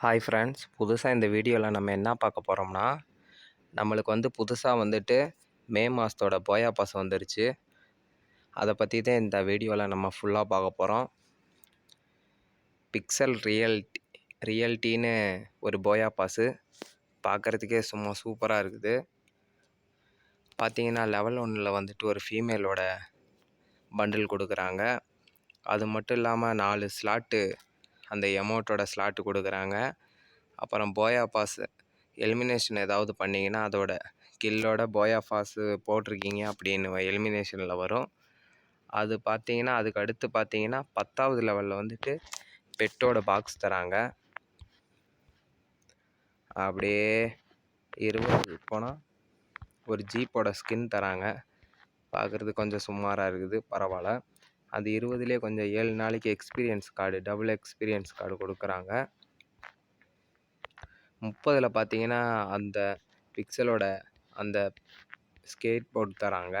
Hi friends புதுசாக இந்த வீடியோவில் நம்ம என்ன பார்க்க போகிறோம்னா நம்மளுக்கு வந்து புதுசாக வந்துட்டு மே மாதத்தோட போயா பாஸ் வந்துருச்சு. அதை பற்றி தான் இந்த வீடியோவில் நம்ம ஃபுல்லாக பார்க்க போகிறோம் பிக்சல் ரியல் ரியல்டின்னு ஒரு போயா பாஸு பார்க்குறதுக்கே சும்மா சூப்பராக இருக்குது. பார்த்தீங்கன்னா லெவல் ஒன்னில் வந்துட்டு ஒரு ஃபீமேலோட பண்டில் கொடுக்குறாங்க. அது மட்டும் இல்லாமல் நாலு ஸ்லாட்டு அந்த எமௌண்ட்டோட ஸ்லாட்டு கொடுக்குறாங்க. அப்புறம் போயா பாஸ் எலிமினேஷன் ஏதாவது பண்ணிங்கன்னா அதோட கில்லோட போயா பாஸு போட்டிருக்கீங்க அப்படின்னு எலிமினேஷனில் வரும். அது பார்த்தீங்கன்னா அதுக்கு அடுத்து பார்த்தீங்கன்னா பத்தாவது லெவலில் வந்துட்டு பெட்டோட பாக்ஸ் தராங்க. அப்படியே இருபது போனால் ஒரு ஜீப்போட ஸ்கின் தராங்க. பார்க்குறது கொஞ்சம் சுமாராக இருக்குது. பரவாயில்ல. அது இருபதுலேயே கொஞ்சம் ஏழு நாளைக்கு experience card double experience card கொடுக்குறாங்க. முப்பதில் பார்த்தீங்கன்னா அந்த பிக்சலோட அந்த ஸ்கேட் போர்ட் தராங்க.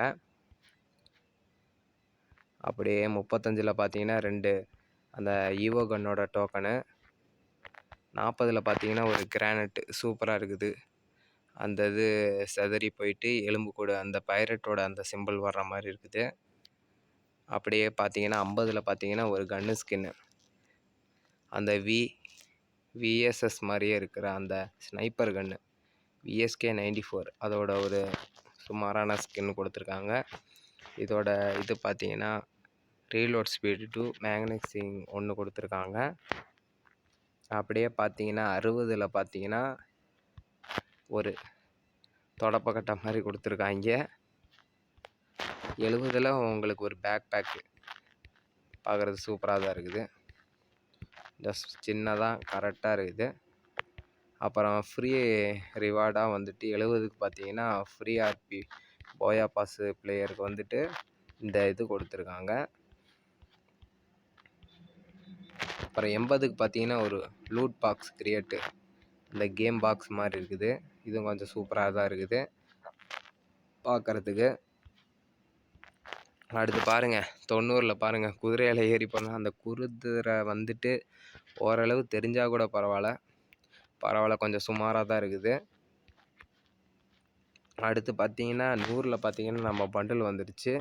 அப்படியே முப்பத்தஞ்சில் பார்த்தீங்கன்னா ரெண்டு அந்த ஈவோ கன்னோட டோக்கனு நாற்பதில் பார்த்தீங்கன்னா ஒரு கிரானைட்டு சூப்பராக இருக்குது. அந்த இது செதறி போயிட்டு எலும்பு கூட அந்த பைரட்டோட அந்த சிம்பிள் வர்ற மாதிரி இருக்குது. அப்படியே பார்த்தீங்கன்னா ஐம்பதில் பார்த்தீங்கன்னா ஒரு கன்னு ஸ்கின்னு அந்த வி விஎஸ்எஸ் மாதிரியே இருக்கிற அந்த sniper gun VSK ninety four அதோட ஒரு சுமாரான ஸ்கின் கொடுத்துருக்காங்க. இதோட இது பார்த்தீங்கன்னா ரீலோட் ஸ்பீடு டூ மேக்னெக்சிங் ஒன்று கொடுத்துருக்காங்க. அப்படியே பார்த்தீங்கன்னா அறுபதில் பார்த்தீங்கன்னா ஒரு தொடப்பக்கட்டை மாதிரி கொடுத்துருக்காங்க. எழுபதில் உங்களுக்கு ஒரு பேக் பேக்கு பார்க்குறது சூப்பராக தான் இருக்குது. ஜஸ்ட் சின்னதாக கரெக்டாக இருக்குது. அப்புறம் ஃப்ரீ ரிவார்டாக வந்துட்டு எழுபதுக்கு பார்த்தீங்கன்னா ஃப்ரீ ஆர்பி போயா பாஸு பிளேயருக்கு வந்துட்டு இந்த இது கொடுத்துருக்காங்க. அப்புறம் எண்பதுக்கு பார்த்தீங்கன்னா ஒரு லூட் பாக்ஸ் கிரியேட்டு இந்த கேம் பாக்ஸ் மாதிரி இருக்குது. இதுவும் கொஞ்சம் சூப்பராக தான் இருக்குது. பார்க்குறதுக்கு அடுத்து பாருங்கள் தொண்ணூறில் பாருங்கள் குதிரையில் ஏறி போனால் அந்த குதிரை வந்துட்டு ஓரளவு தெரிஞ்சால் கூட பரவாயில்ல. பரவாயில்ல கொஞ்சம் சுமாராக தான் இருக்குது. அடுத்து பார்த்தீங்கன்னா நூறில் பார்த்தீங்கன்னா நம்ம பண்டில் வந்துடுச்சு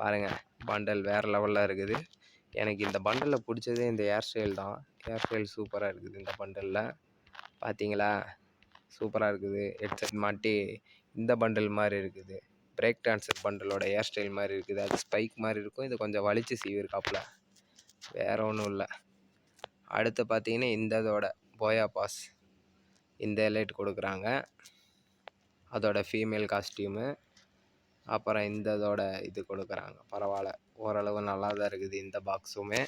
பாருங்கள் பண்டல் வேறு லெவலில் இருக்குது. எனக்கு இந்த பண்டலில் பிடிச்சதே இந்த ஹேர் ஸ்டைல் தான். ஹேர் ஸ்டைல் சூப்பராக இருக்குது இந்த பண்டலில் பார்த்தீங்களா சூப்பராக இருக்குது. ஹெட்செட் மாட்டி இந்த பண்டல் மாதிரி இருக்குது. பிரேக் டான்ஸர் பண்டலோட ஹேர் ஸ்டைல் மாதிரி இருக்குது. அது ஸ்பைக் மாதிரி இருக்கும். இது கொஞ்சம் வலிச்சு சீவிருக்காப்புல. வேறு ஒன்றும் இல்லை. அடுத்து பார்த்தீங்கன்னா இந்த இதோட போயா பாஸ் இந்த எலைட் கொடுக்குறாங்க. அதோட ஃபீமேல் காஸ்டியூமு அப்புறம் இந்த இதோட இது கொடுக்குறாங்க. பரவாயில்ல. ஓரளவு நல்லா தான் இருக்குது இந்த பாக்ஸுமே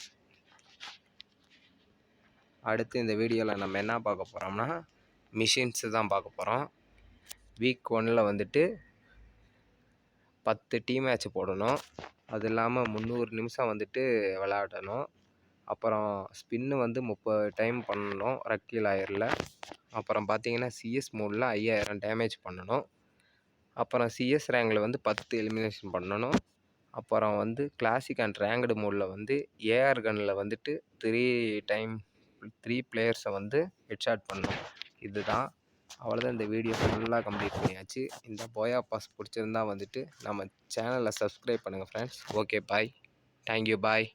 அடுத்து இந்த வீடியோவில் நம்ம என்ன பார்க்க போகிறோம்னா மிஷின்ஸு தான் பார்க்க போகிறோம் வீக் ஒன்னில் வந்துட்டு பத்து டீ மேட்ச் போடணும். அது இல்லாமல் முந்நூறு நிமிஷம் வந்துட்டு விளையாடணும். அப்புறம் ஸ்பின்னு வந்து முப்பது டைம் பண்ணணும் ரக்கீல் ஆயரில். அப்புறம் பார்த்தீங்கன்னா சிஎஸ் மோடில் ஐயாயிரம் டேமேஜ் பண்ணணும். அப்புறம் சிஎஸ் ரேங்கில் வந்து பத்து எலிமினேஷன் பண்ணணும். அப்புறம் வந்து கிளாசிக் அண்ட் ரேங்கடு மோடில் வந்து ஏஆர் கனில் வந்துட்டு த்ரீ டைம் த்ரீ பிளேயர்ஸை வந்து ஹெட்ஷாட் பண்ணணும். இதுதான் அவ்வளோதான் இந்த வீடியோ ஃபுல்லாக கம்ப்ளீட் பண்ணியாச்சு. இந்த போயா பாஸ் பிடிச்சிருந்தா வந்துட்டு நம்ம சேனலை சப்ஸ்கிரைப் பண்ணுங்கள் friends okay bye thank you bye